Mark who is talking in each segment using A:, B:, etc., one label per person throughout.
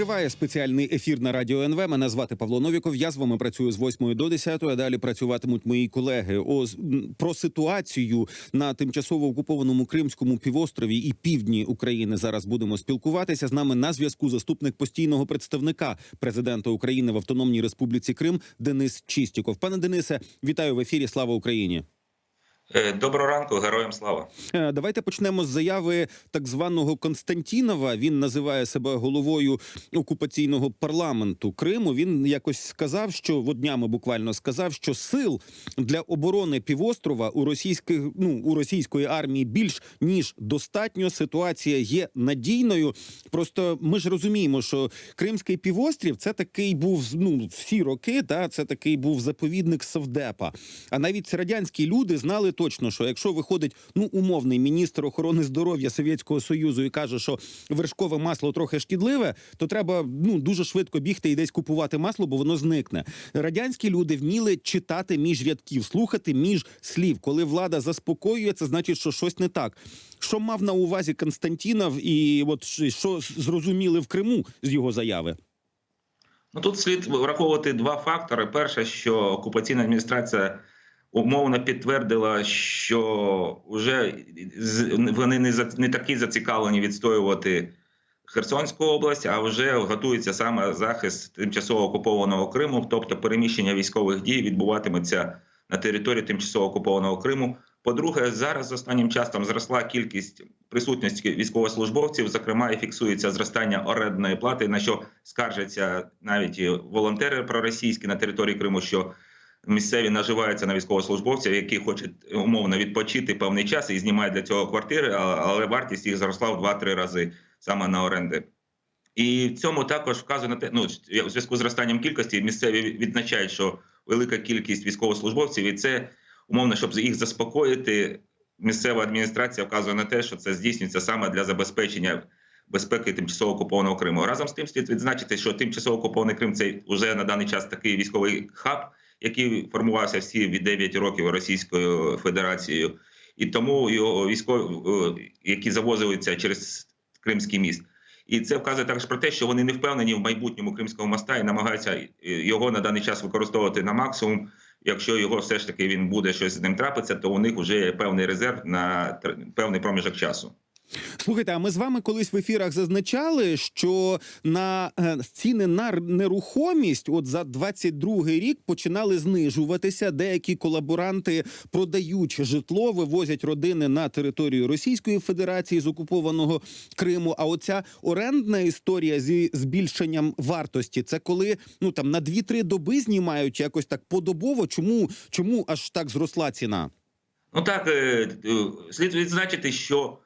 A: Триває спеціальний ефір на радіо НВ. Мене звати Павло Новіков. Я з вами працюю з 8 до 10, а далі працюватимуть мої колеги. О, про ситуацію на тимчасово окупованому Кримському півострові і півдні України зараз будемо спілкуватися. З нами на зв'язку заступник постійного представника президента України в Автономній Республіці Крим Денис Чистіков. Пане Денисе, вітаю в ефірі. Слава Україні.
B: Е, Доброго ранку, героям слава.
A: Е, Давайте почнемо з заяви так званого Константінова. Він називає себе головою окупаційного парламенту Криму. Він якось сказав, що от днями буквально сказав, що сил для оборони півострова у російських ну у російської армії більш ніж достатньо. Ситуація є надійною. Просто ми ж розуміємо, що Кримський півострів це такий був ну всі роки. Та це такий був заповідник Совдепа. А навіть радянські люди знали точно, що якщо виходить ну умовний міністр охорони здоров'я Совєтського Союзу і каже, що вершкове масло трохи шкідливе, то треба ну дуже швидко бігти і десь купувати масло, бо воно зникне. Радянські люди вміли читати між рядків, слухати між слів. Коли влада заспокоює, це значить, що щось не так. Що мав на увазі Константінов, і от що зрозуміли в Криму з його заяви?
B: Ну тут слід враховувати два фактори. Перше, що окупаційна адміністрація умовно підтвердила, що вже вони не за не такі зацікавлені відстоювати Херсонську область, а вже готується саме захист тимчасово окупованого Криму, тобто переміщення військових дій відбуватиметься на території тимчасово окупованого Криму. По-друге, зараз останнім часом зросла кількість присутності військовослужбовців. Зокрема, і фіксується зростання орендної плати, на що скаржаться навіть і волонтери проросійські на території Криму, що місцеві наживаються на військовослужбовців, які хочуть умовно відпочити певний час і знімають для цього квартири, але вартість їх зросла в 2-3 рази саме на оренди. І в цьому також вказує на те, ну в зв'язку з зростанням кількості місцеві відзначають, що велика кількість військовослужбовців, і це умовно, щоб їх заспокоїти, місцева адміністрація вказує на те, що це здійснюється саме для забезпечення безпеки тимчасово окупованого Криму. Разом з тим слід відзначити, що тимчасово окупований Крим це вже на даний час такий військовий хаб, який формувався всі від 9 років Російською Федерацією, і тому його військові, е, які завозилися через Кримський міст. І це вказує також про те, що вони не впевнені в майбутньому кримського моста і намагаються е, його на даний час використовувати на максимум. Якщо його все ж таки він буде щось з ним трапиться, то у них вже є певний резерв на певний проміжок часу.
A: Слухайте, а ми з вами колись в ефірах зазначали, що на е, ціни на нерухомість, от за 22-й рік, починали знижуватися. Деякі колаборанти продають житло, вивозять родини на територію Російської Федерації з окупованого Криму. А оця орендна історія зі збільшенням вартості, це коли ну там на 2-3 доби знімають якось так подобово. Чому чому аж так зросла ціна?
B: Ну так е, е, слід відзначити, що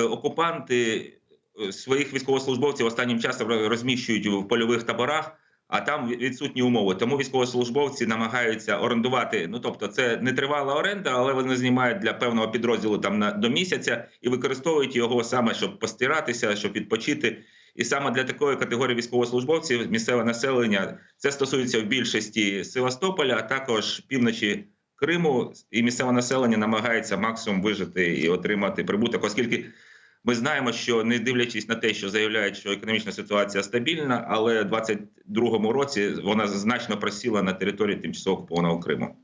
B: окупанти е, своїх військовослужбовців останнім часом розміщують в польових таборах, а там відсутні умови. Тому військовослужбовці намагаються орендувати. Ну тобто, це не тривала оренда, але вони знімають для певного підрозділу там на до місяця і використовують його саме, щоб постиратися, щоб відпочити. І саме для такої категорії військовослужбовців місцеве населення це стосується в більшості Севастополя, а також півночі Криму, і місцеве населення намагається максимум вижити і отримати прибуток, оскільки ми знаємо, що не дивлячись на те, що заявляють, що економічна ситуація стабільна, але в 2022 році вона значно просіла на території тимчасово окупованого Криму.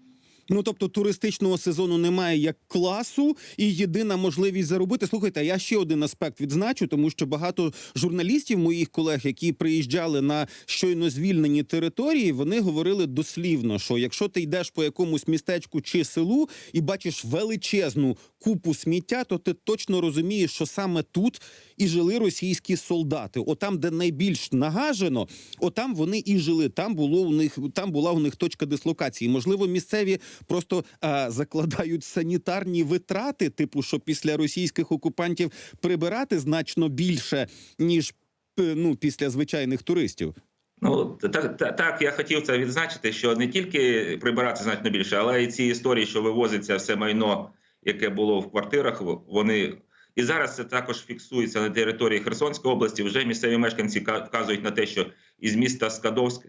A: Ну тобто туристичного сезону немає як класу, і єдина можливість заробити. Слухайте, я ще один аспект відзначу, тому що багато журналістів, моїх колег, які приїжджали на щойно звільнені території, вони говорили дослівно, що якщо ти йдеш по якомусь містечку чи селу і бачиш величезну купу сміття, то ти точно розумієш, що саме тут і жили російські солдати. Отам, де найбільш нагажено, отам вони і жили. Там було у них там була у них точка дислокації. Можливо, місцеві просто а, закладають санітарні витрати, типу, що після російських окупантів прибирати значно більше ніж е, ну після звичайних туристів.
B: Ну так, так, так, я хотів це відзначити, що не тільки прибирати значно більше, але й ці історії, що вивозиться все майно, яке було в квартирах, вони і зараз це також фіксується на території Херсонської області. Вже місцеві мешканці ка- вказують на те, що із міста Скадовськ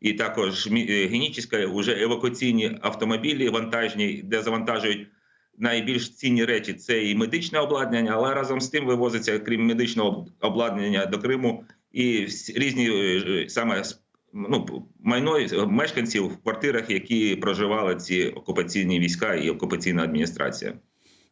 B: і також е, Генічіська вже евакуаційні автомобілі вантажні, де завантажують найбільш цінні речі це і медичне обладнання, але разом з тим вивозиться, крім медичного обладнання до Криму, і різні е, саме ну, майно е, мешканців в квартирах, які проживали ці окупаційні війська і окупаційна адміністрація.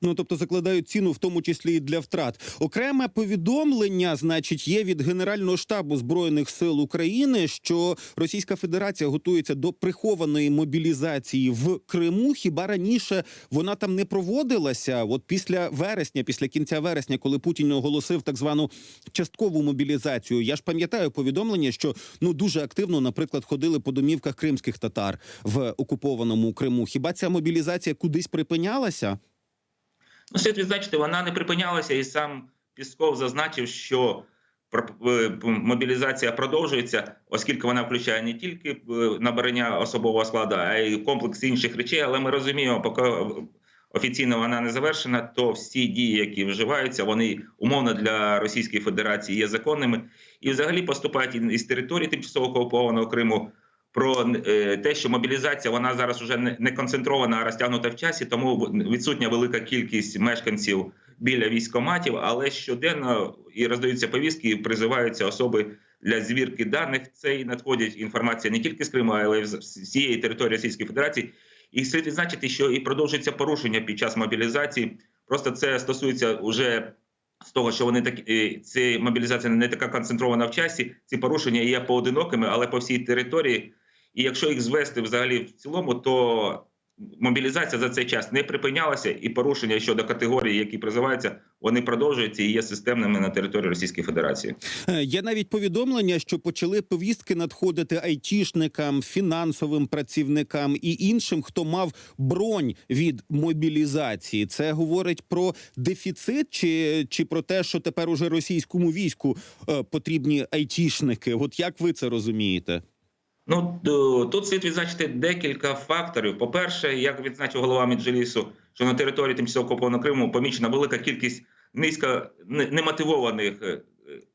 A: Ну тобто закладають ціну, в тому числі і для втрат. Окреме повідомлення, значить, є від Генерального штабу збройних сил України, що Російська Федерація готується до прихованої мобілізації в Криму. Хіба раніше вона там не проводилася? От після вересня, після кінця вересня, коли Путін оголосив так звану часткову мобілізацію. Я ж пам'ятаю повідомлення, що ну дуже активно, наприклад, ходили по домівках кримських татар в окупованому Криму. Хіба ця мобілізація кудись припинялася?
B: Ну, слід відзначити, вона не припинялася, і сам Пісков зазначив, що е, мобілізація продовжується, оскільки вона включає не тільки е, набирання особового складу, а й комплекс інших речей. Але ми розуміємо, поки офіційно вона не завершена, то всі дії, які вживаються, вони умовно для Російської Федерації є законними і взагалі поступають із території тимчасово окупованого Криму. Про е, те, що мобілізація вона зараз вже не, концентрована, а розтягнута в часі, тому відсутня велика кількість мешканців біля військоматів, але щоденно і роздаються повістки, і призиваються особи для звірки даних. Це і надходять інформація не тільки з Криму, але й з всієї території Російської Федерації. І слід відзначити, що і продовжується порушення під час мобілізації. Просто це стосується уже з того, що вони такі е, ці мобілізація не така концентрована в часі. Ці порушення є поодинокими, але по всій території. І якщо їх звести взагалі в цілому, то мобілізація за цей час не припинялася, і порушення щодо категорії, які призиваються, вони продовжуються і є системними на території Російської Федерації.
A: Е, Є навіть повідомлення, що почали повістки надходити айтішникам, фінансовим працівникам і іншим, хто мав бронь від мобілізації. Це говорить про дефіцит, чи, чи про те, що тепер уже російському війську е, потрібні айтішники? От як ви це розумієте?
B: Ну тут слід відзначити декілька факторів. По-перше, як відзначив голова Меджлісу, що на території тимчасово окупованого Криму помічена велика кількість низько немотивованих е, е,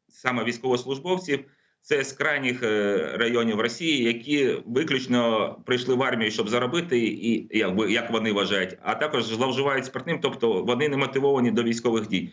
B: саме військовослужбовців. Це з крайніх е, районів Росії, які виключно прийшли в армію, щоб заробити, і якби як вони вважають, а також зловживають спиртним, тобто вони не мотивовані до військових дій.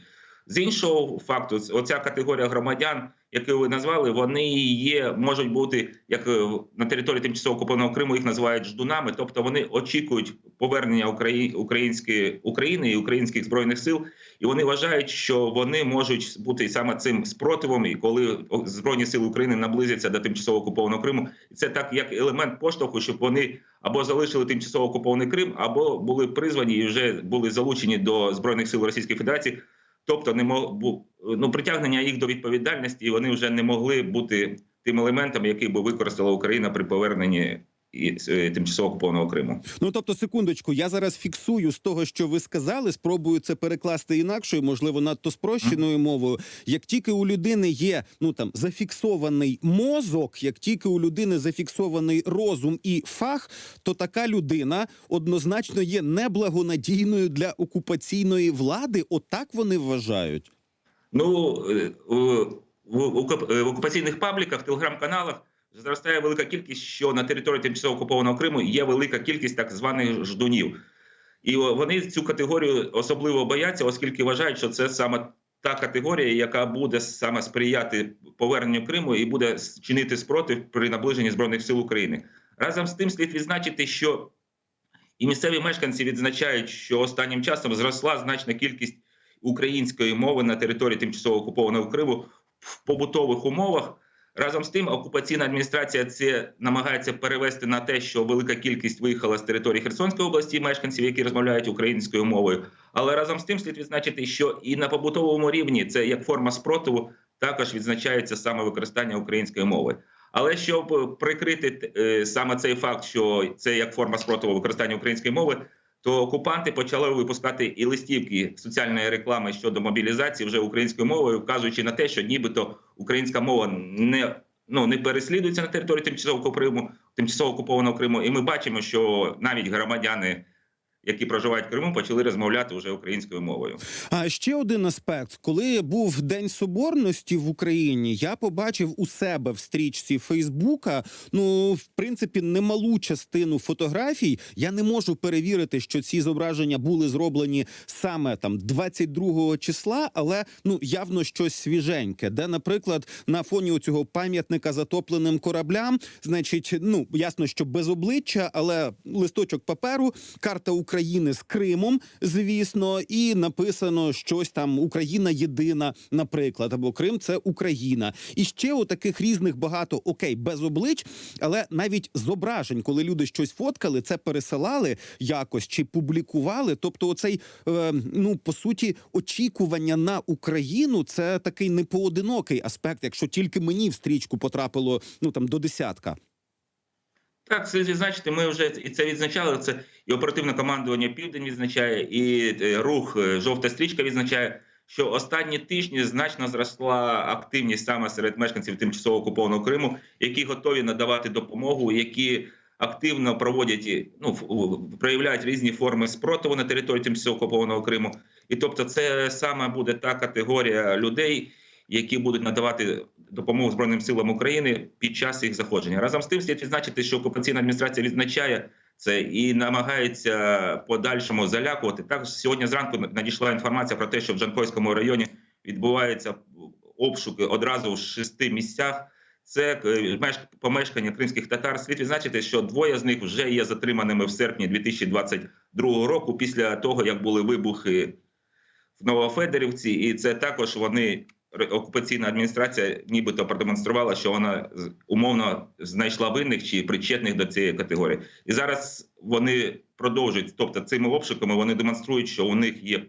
B: З іншого факту, оця категорія громадян, яку ви назвали, вони є, можуть бути як е, на території тимчасово окупованого Криму, їх називають ждунами, тобто вони очікують повернення Украї... української України і українських збройних сил, і вони вважають, що вони можуть бути саме цим спротивом, і коли збройні сили України наблизяться до тимчасово окупованого Криму, це так як елемент поштовху, щоб вони або залишили тимчасово окупований Крим, або були призвані і вже були залучені до збройних сил Російської Федерації. Тобто не мог бу- ну, притягнення їх до відповідальності, і вони вже не могли бути тим елементом, який би використала Україна при поверненні і, е, тимчасово окупованого Криму.
A: Ну тобто, секундочку, я зараз фіксую з того, що ви сказали, спробую це перекласти інакшою, можливо, надто спрощеною мовою. Як тільки у людини є ну там зафіксований мозок, як тільки у людини зафіксований розум і фах, то така людина однозначно є неблагонадійною для окупаційної влади. Отак вони вважають.
B: Ну е, в, в, окуп- е, в окупаційних пабліках, телеграм-каналах зростає велика кількість, що на території тимчасово окупованого Криму є велика кількість так званих ждунів. І вони цю категорію особливо бояться, оскільки вважають, що це саме та категорія, яка буде саме сприяти поверненню Криму і буде чинити спротив при наближенні збройних сил України. Разом з тим слід відзначити, що і місцеві мешканці відзначають, що останнім часом зросла значна кількість української мови на території тимчасово окупованого Криму в побутових умовах. Разом з тим, окупаційна адміністрація це намагається перевести на те, що велика кількість виїхала з території Херсонської області мешканців, які розмовляють українською мовою. Але разом з тим слід відзначити, що і на побутовому рівні це як форма спротиву, також відзначається саме використання української мови. Але щоб прикрити е, саме цей факт, що це як форма спротиву використання української мови, то окупанти почали випускати і листівки соціальної реклами щодо мобілізації вже українською мовою, вказуючи на те, що нібито українська мова не ну не переслідується на території тимчасово Криму, тимчасово окупованого Криму. І ми бачимо, що навіть громадяни які проживають в Криму, почали розмовляти вже українською мовою.
A: А ще один аспект, коли був День Соборності в Україні, я побачив у себе в стрічці Фейсбука. Ну, в принципі, немалу частину фотографій. Я не можу перевірити, що ці зображення були зроблені саме там 22 числа, але ну явно щось свіженьке, де, наприклад, на фоні цього пам'ятника затопленим кораблям, значить, ну ясно, що без обличчя, але листочок паперу, карта України з Кримом, звісно, і написано щось там Україна єдина, наприклад, або Крим це Україна. І ще у таких різних багато окей, без облич, але навіть зображень, коли люди щось фоткали, це пересилали якось чи публікували. Тобто, оцей е, ну по суті очікування на Україну це такий непоодинокий аспект, якщо тільки мені в стрічку потрапило ну там до десятка.
B: Так, слід відзначити, ми вже і це відзначали. Це і оперативне командування Південь відзначає, і е, рух е, жовта стрічка відзначає, що останні тижні значно зросла активність саме серед мешканців тимчасово окупованого Криму, які готові надавати допомогу, які активно проводять ну проявляють різні форми спротиву на території тимчасово окупованого Криму. І тобто, це саме буде та категорія людей, які будуть надавати допомогу Збройним силам України під час їх заходження. Разом з тим слід відзначити, що окупаційна адміністрація відзначає це і намагається подальшому залякувати. Так сьогодні зранку надійшла інформація про те, що в Джанкойському районі відбуваються обшуки одразу в шести місцях. Це е, помешкання кримських татар. Слід відзначити, що двоє з них вже є затриманими в серпні 2022 року, після того як були вибухи в Новофедерівці, і це також вони окупаційна адміністрація, нібито продемонструвала, що вона умовно знайшла винних чи причетних до цієї категорії. І зараз вони продовжують, тобто цими обшуками вони демонструють, що у них є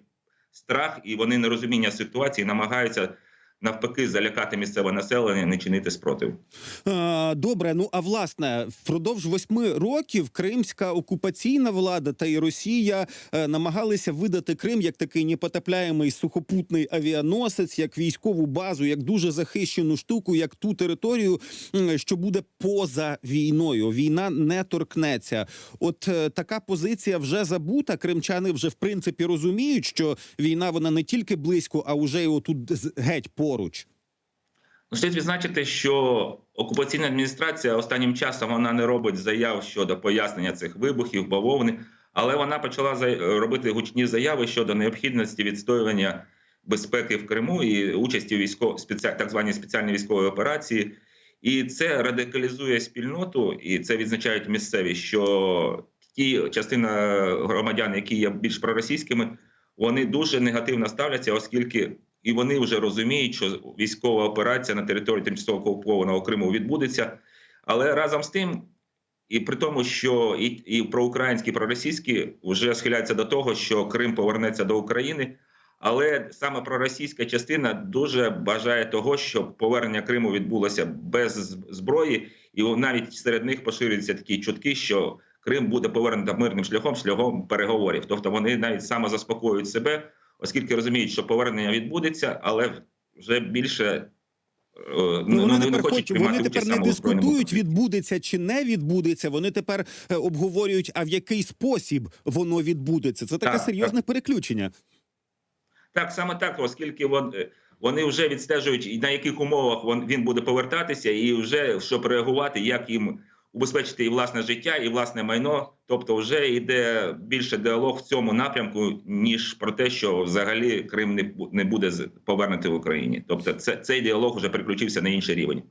B: страх і вони нерозуміння ситуації намагаються навпаки залякати місцеве населення, не чинити спротив.
A: Добре, ну а власне, впродовж восьми років кримська окупаційна влада та і Росія е, намагалися видати Крим як такий непотопляємий сухопутний авіаносець, як військову базу, як дуже захищену штуку, як ту територію, що буде поза війною. Війна не торкнеться. От е, така позиція вже забута. Кримчани вже в принципі розуміють, що війна вона не тільки близько, а вже й отут геть поруч.
B: Ну, слід відзначити, що окупаційна адміністрація останнім часом вона не робить заяв щодо пояснення цих вибухів, бавовни, але вона почала робити гучні заяви щодо необхідності відстоювання безпеки в Криму і участі у військов... так званій спеціальній військовій операції. І це радикалізує спільноту, і це відзначають місцеві, що ті частина громадян, які є більш проросійськими, вони дуже негативно ставляться, оскільки і вони вже розуміють, що військова операція на території тимчасово окупованого Криму відбудеться. Але разом з тим, і при тому, що і, і проукраїнські, і проросійські вже схиляються до того, що Крим повернеться до України. Але саме проросійська частина дуже бажає того, щоб повернення Криму відбулося без зброї, і навіть серед них поширюються такі чутки, що Крим буде повернуто мирним шляхом, шляхом переговорів. Тобто вони навіть саме заспокоюють себе, оскільки розуміють, що повернення відбудеться, але вже більше е,
A: Ну, вони
B: не
A: тепер
B: хочуть
A: вони тепер не дискутують, відбудеться чи не відбудеться. Вони тепер е, обговорюють, а в який спосіб воно відбудеться. Це таке
B: Так,
A: серйозне переключення.
B: Так, саме так, оскільки е, вони вже відстежують, на яких умовах він буде повертатися, і вже щоб реагувати, як їм убезпечити і власне життя, і власне майно. Тобто, вже йде більше діалог в цьому напрямку, ніж про те, що взагалі Крим не, буде повернутий в Україні. Тобто, це, цей діалог вже переключився на інший рівень.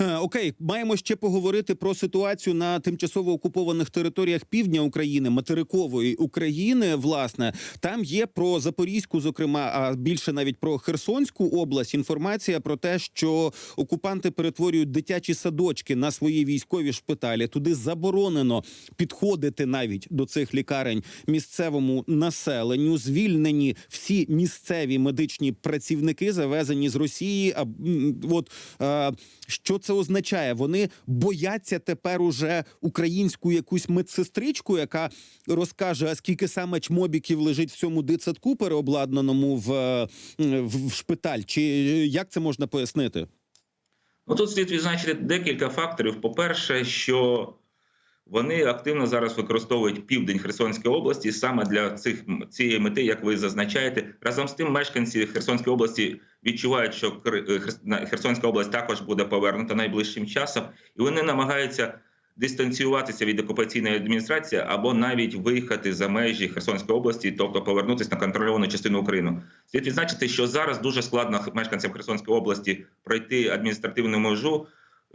A: Е, Окей, маємо ще поговорити про ситуацію на тимчасово окупованих територіях півдня України, материкової України. Власне, там є про Запорізьку, зокрема, а більше навіть про Херсонську область. Інформація про те, що окупанти перетворюють дитячі садочки на свої військові шпиталі. Туди заборонено підходити навіть до цих лікарень місцевому населенню. Звільнені всі місцеві медичні працівники, завезені з Росії. А от е, що це означає? Вони бояться тепер уже українську якусь медсестричку, яка розкаже, а скільки саме чмобіків лежить в цьому дитсадку переобладнаному в, е, в, в шпиталь. Чи як це можна пояснити?
B: Ну тут слід відзначити декілька факторів. По-перше, що Вони активно зараз використовують південь Херсонської області саме для цих цієї мети, як ви зазначаєте. Разом з тим, мешканці Херсонської області відчувають, що е, Херсонська область також буде повернута найближчим часом, і вони намагаються дистанціюватися від окупаційної адміністрації або навіть виїхати за межі Херсонської області, тобто повернутися на контрольовану частину України. Слід відзначити, що зараз дуже складно мешканцям Херсонської області пройти адміністративну межу.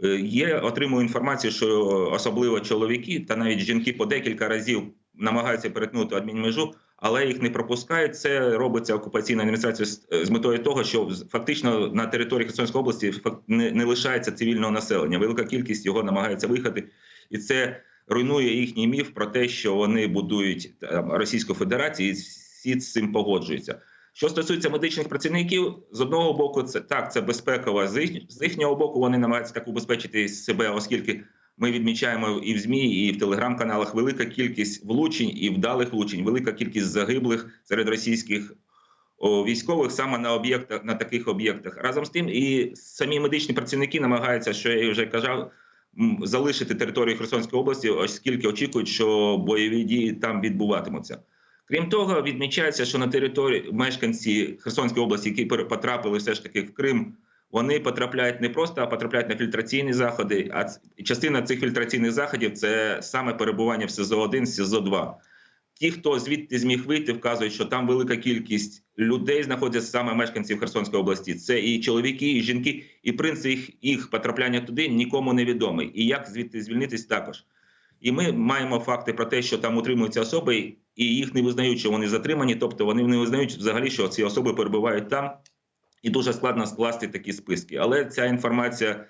B: Е, Є отримую інформацію, що особливо чоловіки та навіть жінки по декілька разів намагаються перетнути адмінмежу, але їх не пропускають. Це робиться окупаційна адміністрація з, е, метою того, що фактично на території Херсонської області не лишається цивільного населення. Велика кількість його намагається виїхати, і це руйнує їхній міф про те, що вони будують там, Російську Федерацію, і всі з цим погоджуються. Що стосується медичних працівників, з одного боку, це так, це безпекова. З їхнього боку вони намагаються так убезпечити себе, оскільки ми відмічаємо і в ЗМІ, і в телеграм-каналах велика кількість влучень і вдалих влучень, велика кількість загиблих серед російських військових саме на об'єктах на таких об'єктах. Разом з тим, і самі медичні працівники намагаються, що я вже казав, залишити територію Херсонської області, оскільки очікують, що бойові дії там відбуватимуться. Крім того, відмічається, що на території мешканці Херсонської області, які потрапили все ж таки в Крим, вони потрапляють не просто, а потрапляють на фільтраційні заходи. А частина цих фільтраційних заходів це саме перебування в СИЗО 1 СИЗО 2 Ті, хто звідти зміг вийти, вказують, що там велика кількість людей знаходяться саме мешканців Херсонської області. Це і чоловіки, і жінки, і принцип їх, їх потрапляння туди нікому не відомий. І як звідти звільнитись також. І ми маємо факти про те, що там утримуються особи, і їх не визнають, що вони затримані, тобто вони не визнають взагалі, що ці особи перебувають там, і дуже складно скласти такі списки. Але ця інформація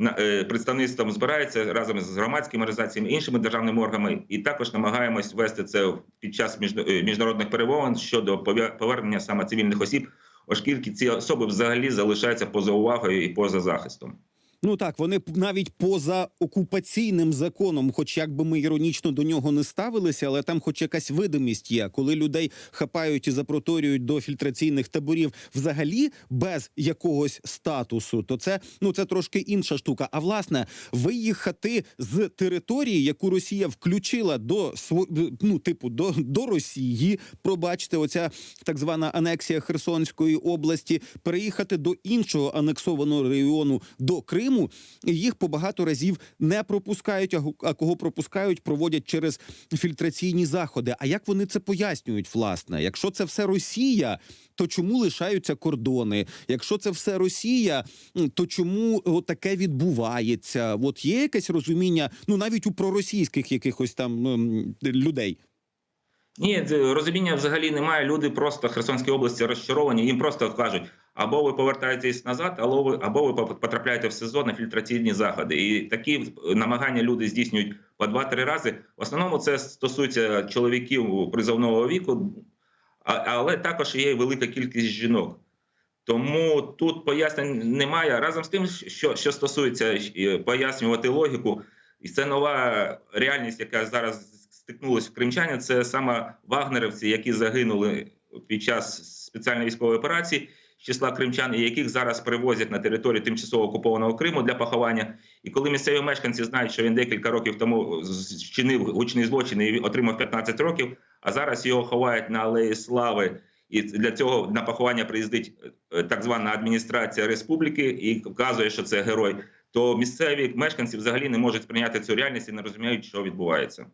B: е, представництвом збирається разом з громадськими організаціями, іншими державними органами, і також намагаємось вести це під час е, міжнародних перемовин щодо пове- повернення саме цивільних осіб, оскільки ці особи взагалі залишаються поза увагою і поза захистом.
A: Ну так, вони навіть поза окупаційним законом, хоч як би ми іронічно до нього не ставилися, але там, хоч якась видимість є, коли людей хапають і запроторюють до фільтраційних таборів, взагалі без якогось статусу, то це ну це трошки інша штука. А власне, виїхати з території, яку Росія включила до ну, типу, до, до Росії, пробачте, оця так звана анексія Херсонської області, переїхати до іншого анексованого регіону до Криму, їх по багато разів не пропускають. А кого пропускають, проводять через фільтраційні заходи. А як вони це пояснюють? Власне, якщо це все Росія, то чому лишаються кордони? Якщо це все Росія, то чому таке відбувається? От є якесь розуміння, ну навіть у проросійських якихось там ем, людей.
B: Ні, розуміння взагалі немає. Люди просто в Херсонській області розчаровані. Їм просто кажуть: або ви повертаєтесь назад, або ви або ви потрапляєте в СИЗО на фільтраційні заходи. І такі намагання люди здійснюють по два-три рази. В основному це стосується чоловіків призовного віку, але також є велика кількість жінок. Тому тут пояснень немає. Разом з тим, що, що стосується пояснювати логіку, і це нова реальність, яка зараз стикнулася в Кримчані. Це саме вагнерівці, які загинули під час спеціальної військової операції числа кримчан, і яких зараз привозять на територію тимчасово окупованого Криму для поховання. І коли місцеві мешканці знають, що він декілька років тому вчинив гучний злочин і отримав 15 років, а зараз його ховають на алеї слави. І для цього на поховання приїздить е, так звана адміністрація республіки і вказує, що це герой. То місцеві мешканці взагалі не можуть сприйняти цю реальність і не розуміють, що відбувається.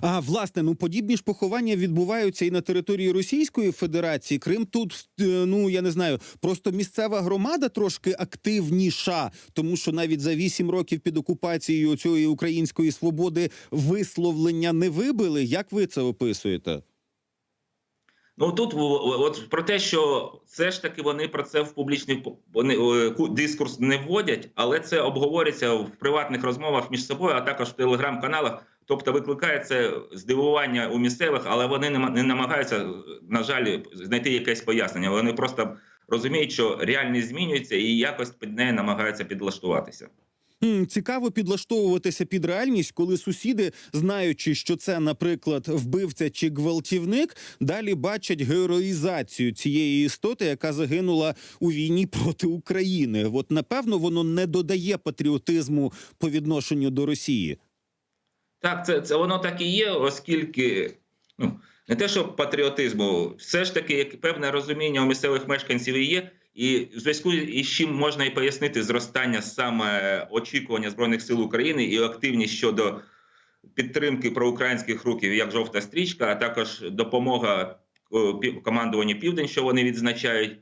A: А власне, ну подібні ж поховання відбуваються і на території Російської Федерації. Крим тут, е, ну я не знаю, просто місцева громада трошки активніша, тому що навіть за вісім років під окупацією цієї української свободи висловлення не вибили. Як ви це описуєте?
B: Ну тут от про те, що все ж таки вони про це в публічний е, дискурс не вводять, але це обговорюється в приватних розмовах між собою, а також в телеграм-каналах. Тобто викликає це здивування у місцевих, але вони не, намагаються, на жаль, знайти якесь пояснення. Вони просто розуміють, що реальність змінюється і якось під неї намагаються підлаштуватися.
A: Цікаво підлаштовуватися під реальність, коли сусіди, знаючи, що це, наприклад, вбивця чи гвалтівник, далі бачать героїзацію цієї істоти, яка загинула у війні проти України. От напевно воно не додає патріотизму по відношенню до Росії.
B: Так, це, це воно так і є, оскільки ну, не те, що патріотизму, все ж таки як певне розуміння у місцевих мешканців і є. І в зв'язку із чим можна і пояснити зростання саме очікування Збройних сил України і активність щодо підтримки проукраїнських рухів, як жовта стрічка, а також допомога о, командуванню Південь, що вони відзначають.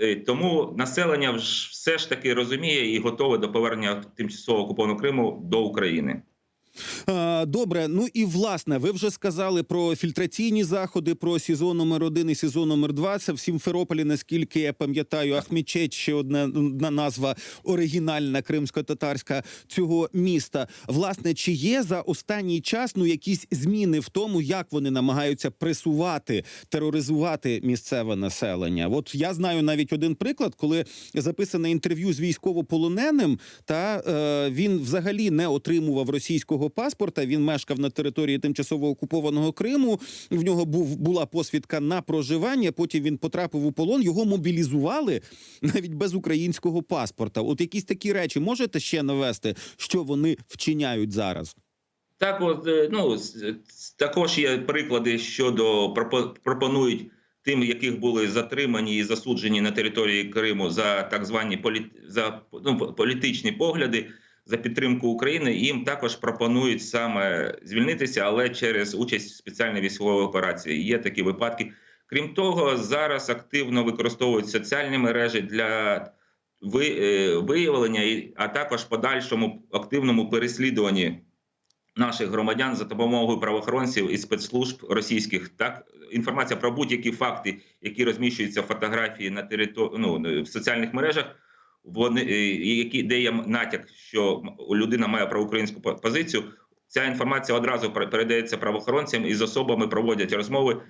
B: Е, Тому населення все ж таки розуміє і готове до повернення тимчасово окупованого Криму до України.
A: Добре, ну і власне, ви вже сказали про фільтраційні заходи, про СІЗО номер 1 і СІЗО номер 2 Це в Сімферополі, наскільки я пам'ятаю, Ахмічеч, ще одна назва оригінальна кримсько-татарська цього міста. Власне, чи є за останній час ну якісь зміни в тому, як вони намагаються пресувати, тероризувати місцеве населення? От я знаю навіть один приклад, коли записане інтерв'ю з військовополоненим, та е, він взагалі не отримував російського паспорта. Він мешкав на території тимчасово окупованого Криму. В нього був була посвідка на проживання. Потім він потрапив у полон. Його мобілізували навіть без українського паспорта. От якісь такі речі можете ще навести, що вони вчиняють зараз?
B: Так, от е, ну також є приклади щодо пропо- пропонують тим, яких були затримані і засуджені на території Криму за так звані політ... за ну, політичні погляди за підтримку України. Їм також пропонують саме звільнитися, але через участь в спеціальній військовій операції. Є такі випадки. Крім того, зараз активно використовують соціальні мережі для е, виявлення, а також подальшому активному переслідуванні наших громадян за допомогою правоохоронців і спецслужб російських. Так інформація про будь-які факти, які розміщуються в фотографії на території ну, в соціальних мережах. Вони е, які де є натяк, що людина має проукраїнську по- позицію. Ця інформація одразу пере- передається правоохоронцям і з особами проводять розмови.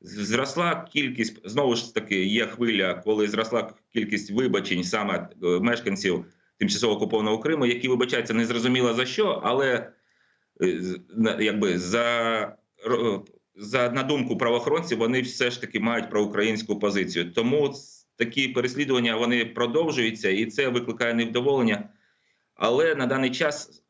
B: Зросла кількість знову ж таки є хвиля, коли зросла кількість вибачень саме е, мешканців тимчасово окупованого Криму, які вибачаються незрозуміло за що, але е, якби за, за на думку правоохоронців, вони все ж таки мають проукраїнську позицію. Тому такі переслідування вони продовжуються, і це викликає невдоволення. Але на даний час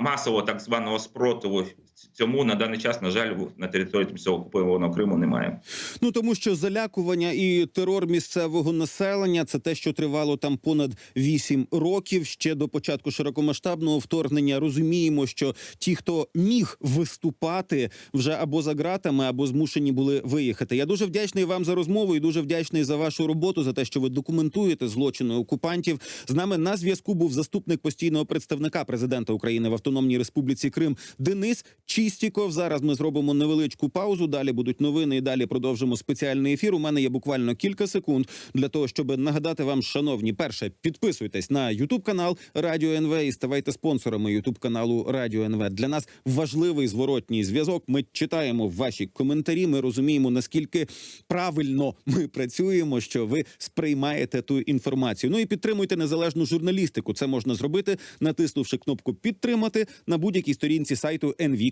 B: масово так званого спротиву цьому на даний час, на жаль, на території тимчасово окупованого Криму немає.
A: Ну тому що залякування і терор місцевого населення це те, що тривало там понад 8 років. Ще до початку широкомасштабного вторгнення розуміємо, що ті, хто міг виступати, вже або за ґратами, або змушені були виїхати. Я дуже вдячний вам за розмову і дуже вдячний за вашу роботу, за те, що ви документуєте злочини окупантів. З нами на зв'язку був заступник постійного представника президента України в Автономній Республіці Крим Денис Чистіков. Зараз ми зробимо невеличку паузу. Далі будуть новини. і Далі продовжимо спеціальний ефір. У мене є буквально кілька секунд для того, щоб нагадати вам, шановні, перше, підписуйтесь на Ютуб канал Радіо НВ і ставайте спонсорами Ютуб каналу Радіо НВ. Для нас важливий зворотній зв'язок. Ми читаємо ваші коментарі. Ми розуміємо наскільки правильно ми працюємо, що ви сприймаєте ту інформацію. Ну і підтримуйте незалежну журналістику. Це можна зробити, натиснувши кнопку підтримати на будь-якій сторінці сайту nv.ua.